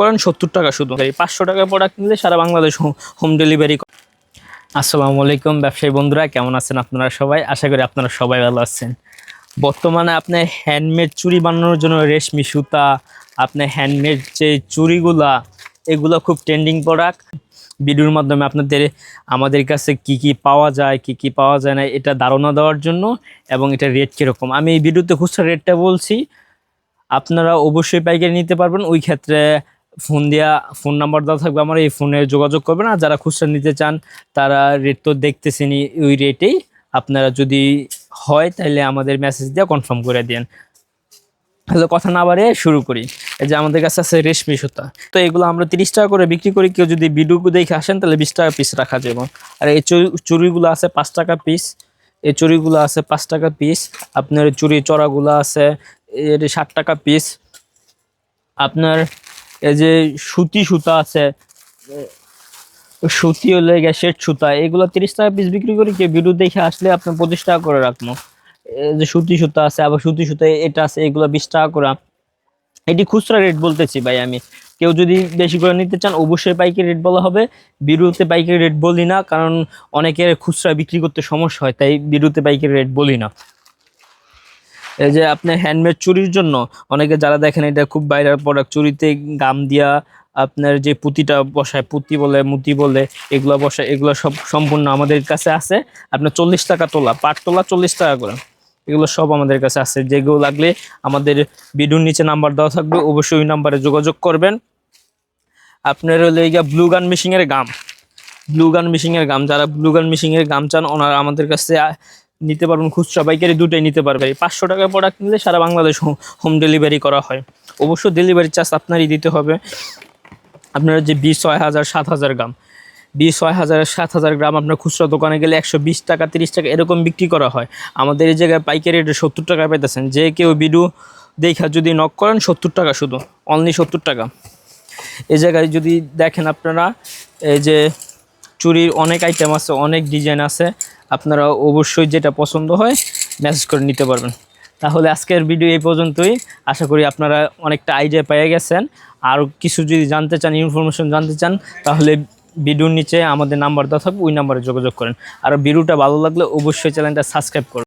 করেন সত্তর টাকা শুধু। পাঁচশো টাকার প্রোডাক্ট নিলে সারা বাংলাদেশ হোম ডেলিভারি আসসালামু আলাইকুম ব্যবসায়ী বন্ধুরা, কেমন আছেন আপনারা সবাই? আশা করি আপনারা সবাই ভালো আছেন। বর্তমানে আপনার হ্যান্ডমেড চুরি বানানোর জন্য রেশমি, সুতা আপনার হ্যান্ডমেড যে চুরিগুলা, এগুলো খুব ট্রেন্ডিং প্রোডাক্ট ভিডিওর মাধ্যমে আপনাদের, আমাদের কাছে কি কি পাওয়া যায়, কি কি পাওয়া যায় না, এটা ধারণা দেওয়ার জন্য এবং এটা রেট কীরকম। আমি এই ভিডিওতে খুচরা রেটটা বলছি, আপনারা অবশ্যই পাইকারি নিতে পারবেন। ওই ক্ষেত্রে ফোন দেওয়া ফোন নাম্বার দেওয়া থাকবে আমার, এই ফোনে যোগাযোগ করবেন। আর যারা খুচরা নিতে চান, তারা রেট তো দেখতেছেনি ওই রেটেই আপনারা যদি হয় তাহলে আমাদের মেসেজ দিয়ে কনফার্ম করে দেন তাহলে কথা না বাড়ে শুরু করি। এই যে আমাদের কাছে আছে রেশমি সুতা। তো এগুলো আমরা তিরিশ টাকা করে বিক্রি করি। কেউ যদি ভিডিও দেখে আসেন, তাহলে বিশ টাকা পিস রাখা যাবে আর এই চুরি- চুড়িগুলো আছে পাঁচ টাকা পিস এই চুরিগুলো আছে পাঁচ টাকা পিস আপনার চুরি চড়াগুলো আছে, এর ষাট টাকা পিস আপনার এই যে সুতি সুতা আছে সুতি হলে গ্যাসের সুতা, এগুলো তিরিশ টাকা পিস বিক্রি করি কেউ ভিডিও দেখে আসলে আপনার পঁচিশ টাকা করে রাখব। যে সুতি সুতা আছে, আবার সুতি সুতা এটা আছে, এগুলো বিশ টাকা করে এটি খুচরা রেট বলতেছি ভাই আমি। কেউ যদি বেশি করে নিতে চান, অবশ্যই পাইকারি রেট বলা হবে। বিরুতে পাইকারি রেট বলি না, কারণ অনেকের খুচরা বিক্রি করতে সমস্যা হয়, তাই বিরুতে পাইকারি রেট বলি না। এই যে আপনার হ্যান্ডমেড চুরির জন্য অনেকে যারা দেখেন এটা খুব বাইরের প্রোডাক্ট চুরিতে গাম দিয়া আপনার যে পুঁতিটা বসায়, পুঁতি বলে, মুতি বলে, এগুলো বসায়, এগুলো সব সম্পূর্ণ আমাদের কাছে আছে। আপনার চল্লিশ টাকা তোলা, পাট তোলা চল্লিশ টাকা করে। এগুলো সব আমাদের কাছে আছে। যেগুলো লাগলে আমাদের ভিডিওর নিচে নাম্বার দেওয়া থাকবে, অবশ্যই ওই নাম্বারে যোগাযোগ করবেন। আপনার হলো এই ব্লু গান মেশিংয়ের গাম। ব্লু গান মেশিংয়ের গাম, যারা ব্লু গান মেশিংয়ের গাম চান, ওনারা আমাদের কাছে নিতে পারবেন, খুচরা পাইকারি দুটোই নিতে পারবে পাঁচশো টাকার প্রোডাক্ট নিলে সারা বাংলাদেশ হোম ডেলিভারি করা হয়। অবশ্য ডেলিভারি চার্জ আপনারই দিতে হবে। আপনার যে বিশ ছয় হাজার, সাত হাজার গ্রাম। বিশ ছয় হাজার, সাত হাজার গ্রাম আপনার খুচরা দোকানে গেলে একশো বিশ টাকা, তিরিশ টাকা এরকম বিক্রি করা হয়। আমাদের এই জায়গায় পাইকারি রেটে সত্তর টাকা পেতেছেন যে কেউ বিডু দেখা যদি নক করেন, সত্তর টাকা শুধু। অনলি সত্তর টাকা। এই জায়গায় যদি দেখেন আপনারা, এই যে চুরির অনেক আইটেম আছে, অনেক ডিজাইন আছে। আপনারা অবশ্যই যেটা পছন্দ হয় মেসেজ করে নিতে পারবেন। তাহলে আজকের ভিডিও এই পর্যন্তই। আশা করি আপনারা অনেকটা আইডিয়া পেয়ে গেছেন। আর কিছু যদি জানতে চান ইনফরমেশন জানতে চান, তাহলে ভিডিওর নিচে আমাদের নাম্বার দেওয়া থাকবে, ওই নাম্বারে যোগাযোগ করেন। আর ভিডিওটা ভালো লাগলে অবশ্যই চ্যানেলটা সাবস্ক্রাইব করুন